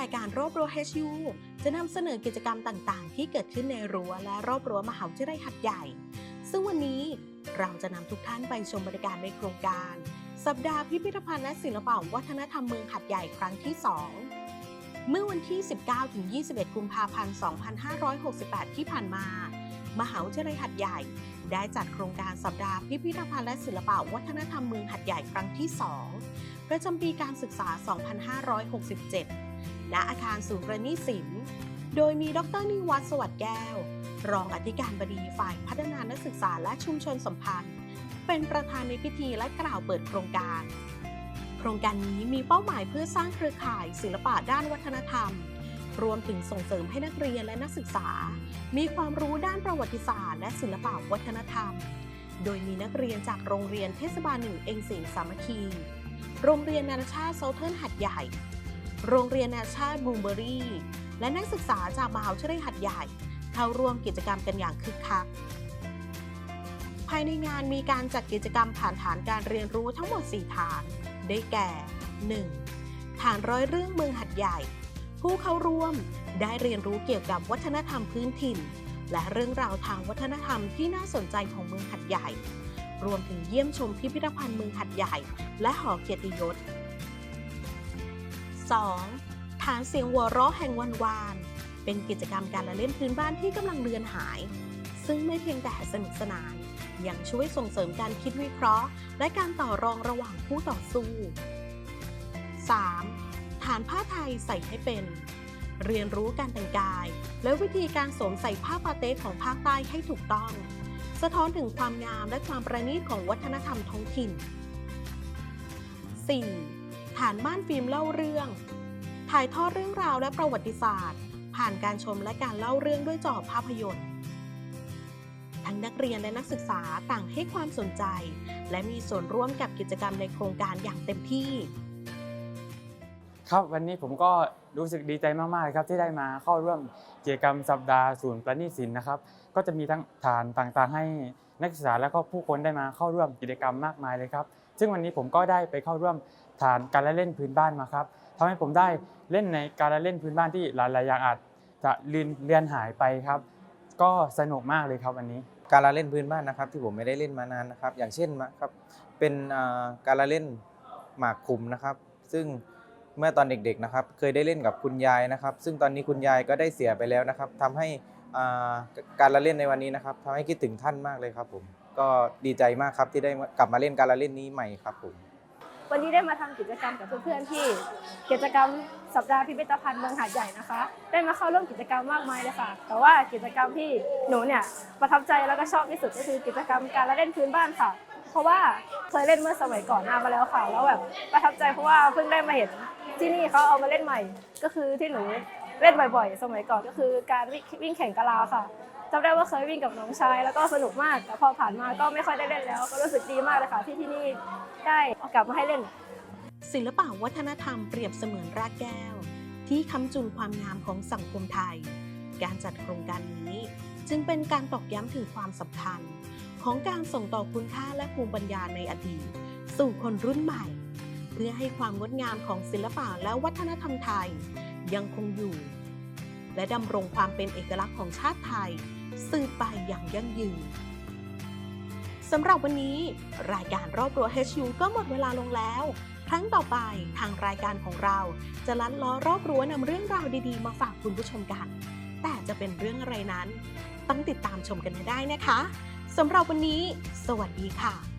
รายการรอบรั้ว HU จะนำเสนอกิจกรรมต่างๆ ที่เกิดขึ้นในรั้วและรอบรั้วมหาวิทยาลัยหัดใหญ่ ซึ่งวันนี้เราจะนำทุกท่านไปชมบรรยากาศในโครงการ สัปดาห์พิพิธภัณฑ์และศิลปวัฒนธรรมเมืองหัดใหญ่ครั้งที่ 2 เมื่อวันที่ 19-21 กุมภาพันธ์ 2568 ที่ผ่านมา มหาวิทยาลัยหัดใหญ่ ได้จัดโครงการสัปดาห์พิพิธภัณฑ์และศิลปวัฒนธรรมเมืองหัดใหญ่ครั้งที่ 2 ประจำปีการศึกษา 2567 ณอาคารศูนย์ประณีตศิลป์โดยมีดรนิวัฒน์สวัสดแก้ว รองอธิการบดีฝ่ายพัฒนานักศึกษาและชุมชนสัมพันธ์ เป็นประธานในพิธีและกล่าวเปิดโครงการ โครงการนี้มีเป้าหมายเพื่อสร้างเครือข่ายศิลปะด้านวัฒนธรรม รวมถึงส่งเสริมให้นักเรียนและนักศึกษา มีความรู้ด้านประวัติศาสตร์และศิลปะวัฒนธรรม โดยมีนักเรียนจากโรงเรียนเทศบาลหนึ่งเองสิงสามัคคี โรงเรียนนานาชาติเซาเทิร์นหัดใหญ่ โรงเรียนนานชาติบลูเบอรี่ และนักศึกษาจากมหาวิทยาลัยหัดใหญ่ เข้าร่วมกิจกรรมกันอย่างคึกคัก ภายในงานมีการจัดกิจกรรมผ่านฐานการเรียนรู้ทั้งหมด 4 ฐาน ได้แก่ 1. ฐานร้อยเรื่องเมืองหัดใหญ่ ผู้เข้าร่วมได้เรียนรู้เกี่ยวกับวัฒนธรรมพื้นถิ่น และเรื่องราวทางวัฒนธรรมที่น่าสนใจของเมืองหัดใหญ่ รวมถึงเยี่ยมชมพิพิธภัณฑ์เมืองหัดใหญ่ และหอเกียรติยศ 2. ฐานเสียงหัวเราะแห่งวันวานเป็นกิจกรรมการละเล่นพื้นบ้านที่กำลังเลือนหาย ซึ่งไม่เพียงแต่สนุกสนาน ยังช่วยส่งเสริมการคิดวิเคราะห์ และการต่อรองระหว่างผู้ต่อสู้ 3. ฐานผ้าไทยใส่ให้เป็น เรียนรู้การแต่งกาย และวิธีการสวมใส่ผ้าปาเต้ของภาคใต้ให้ถูกต้อง สะท้อนถึงความงามและความประณีตของวัฒนธรรมท้องถิ่น 4. ฐานม่านฟิล์มเล่าเรื่อง ถ่ายทอดเรื่องราวและประวัติศาสตร์ ผ่านการชมและการเล่าเรื่องด้วยจอภาพยนตร์ ทั้งนักเรียนและนักศึกษาต่างให้ความสนใจ และมีส่วนร่วมกับกิจกรรมในโครงการอย่างเต็มที่ ครับวันนี้ผมก็รู้สึกดีใจมากๆครับที่ได้มาเข้าร่วมกิจกรรมสัปดาห์ศูนย์ประณีตศิลป์นะครับ ก็จะมีทั้งฐานต่างๆ ให้นักศึกษาและก็ผู้คนได้มาเข้าร่วมกิจกรรมมากมายเลยครับ ซึ่งวันนี้ผมก็ได้ไปเข้าร่วม ฐานการละเล่นพื้นบ้านมาครับทำให้ผมได้เล่นในการละเล่นพื้นบ้านที่หลายๆอย่างอาจจะเลือนเลือนหายไปครับ ก็สนุกมากเลยครับวันนี้ การละเล่นพื้นบ้านนะครับที่ผมไม่ได้เล่นมานานนะครับ อย่างเช่นครับเป็นการละเล่นหมากคุมนะครับ ซึ่งเมื่อตอนเด็กๆนะครับ เคยได้เล่นกับคุณยายนะครับ ซึ่งตอนนี้คุณยายก็ได้เสียไปแล้วนะครับทำให้การละเล่นในวันนี้นะครับทำให้คิดถึงท่านมากเลยครับผมก็ดีใจมากครับที่ได้กลับมาเล่นการละเล่นนี้ใหม่ครับผม วันนี้ได้มาทำกิจกรรมกับเพื่อนๆที่กิจกรรมสัปดาห์พิพิธภัณฑ์เมืองหาดใหญ่นะคะ ได้มาเข้าร่วมกิจกรรมมากมายเลยค่ะ แต่ว่ากิจกรรมที่หนูเนี่ยประทับใจแล้วก็ชอบที่สุดก็คือกิจกรรมการละเล่นพื้นบ้านค่ะ เพราะว่าเคยเล่นเมื่อสมัยก่อนน้ามาแล้วค่ะ แล้วแบบประทับใจเพราะว่าเพิ่งได้มาเห็นที่นี่เขาเอามาเล่นใหม่ ก็คือที่หนู เล่นบ่อยๆ สมัยก่อนก็คือการวิ่งแข่งกะลาค่ะจำได้ว่าเคยวิ่งกับน้องชายแล้วก็สนุกมากแต่พอผ่านมาก็ไม่ค่อยได้เล่นแล้ว ก็รู้สึกดีมากเลยค่ะที่ที่นี่ได้กลับมาให้เล่น ศิลปะวัฒนธรรมเปรียบเสมือนรากแก้ว ที่ค้ำจุนความงามของสังคมไทย การจัดโครงการนี้ จึงเป็นการตอกย้ำถึงความสำคัญ ของการส่งต่อคุณค่าและภูมิปัญญาในอดีต สู่คนรุ่นใหม่ เพื่อให้ความงดงามของศิลปะและวัฒนธรรมไทย ยังคงอยู่ และดำรงความเป็นเอกลักษณ์ของชาติไทย สืบไปอย่างยั่งยืนสำหรับวันนี้รายการรอบรัว HU ก็หมดเวลาลงแล้ว ครั้งต่อไปทางรายการของเราจะลัดล้อรอบรั้วนำเรื่องราวดีๆ มาฝากคุณผู้ชมกัน แต่จะเป็นเรื่องอะไรนั้น ต้องติดตามชมกันให้ได้นะคะสำหรับวันนี้ สวัสดีค่ะ